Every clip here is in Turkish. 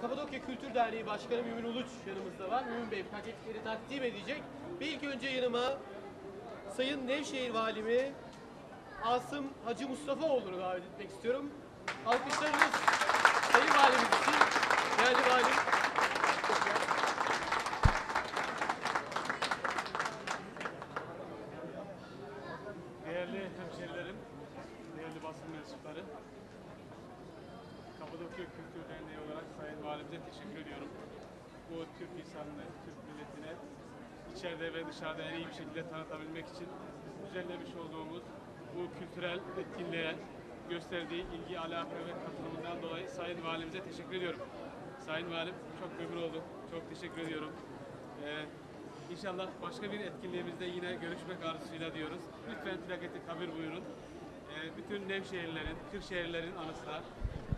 Kapadokya Kültür Derneği Başkanı Mümin Uluç yanımızda var. Mümin Bey paketleri takdim edecek. Ve ilk önce yanıma Sayın Nevşehir Valimi Asım Hacı Mustafaoğlu'nu davet etmek istiyorum. Alkışlarınız Sayın Valimiz için. Değerli Valim. Değerli hemşerilerim, değerli basın mensupları, Kapadokya Kültür Derneği olarak Sayın Valimize teşekkür ediyorum. Bu Türk insanını, Türk milletine içeride ve dışarıda en iyi bir şekilde tanıtabilmek için düzenlemiş olduğumuz bu kültürel etkinliğe gösterdiği ilgi, alaka ve katılımından dolayı Sayın Valimize teşekkür ediyorum. Sayın Valim çok memnun oldum. Çok teşekkür ediyorum. Ee, İnşallah başka bir etkinliğimizde yine görüşmek arzusuyla diyoruz. Lütfen plaketi kabul buyurun. Ee, bütün Nevşehirlerin, Kırşehirlerin anısına,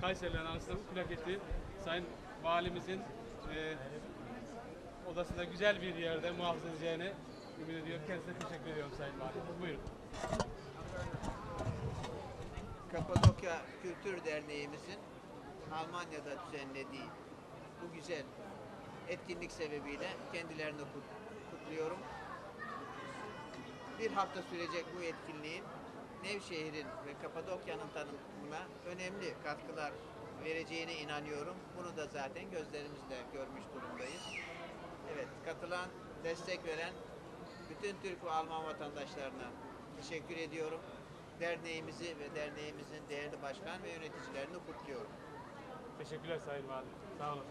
Kayserilerin anısına bu plaketi Sayın Valimizin e, odasında güzel bir yerde muhafaza edeceğini ümit ediyorum. Kendisine teşekkür ediyorum Sayın Valim. Buyurun. Kapadokya Kültür Derneğimizin Almanya'da düzenlediği bu güzel etkinlik sebebiyle kendilerini kut- kutluyorum. Bir hafta sürecek bu etkinliğin Nevşehir'in ve Kapadokya'nın tanıtımına önemli katkılar vereceğine inanıyorum. Bunu da zaten gözlerimizle görmüş durumdayız. Evet, katılan, destek veren bütün Türk ve Alman vatandaşlarına teşekkür ediyorum. Derneğimizi ve derneğimizin değerli başkan ve yöneticilerini kutluyorum. Teşekkürler Sayın Valim. Sağ olun.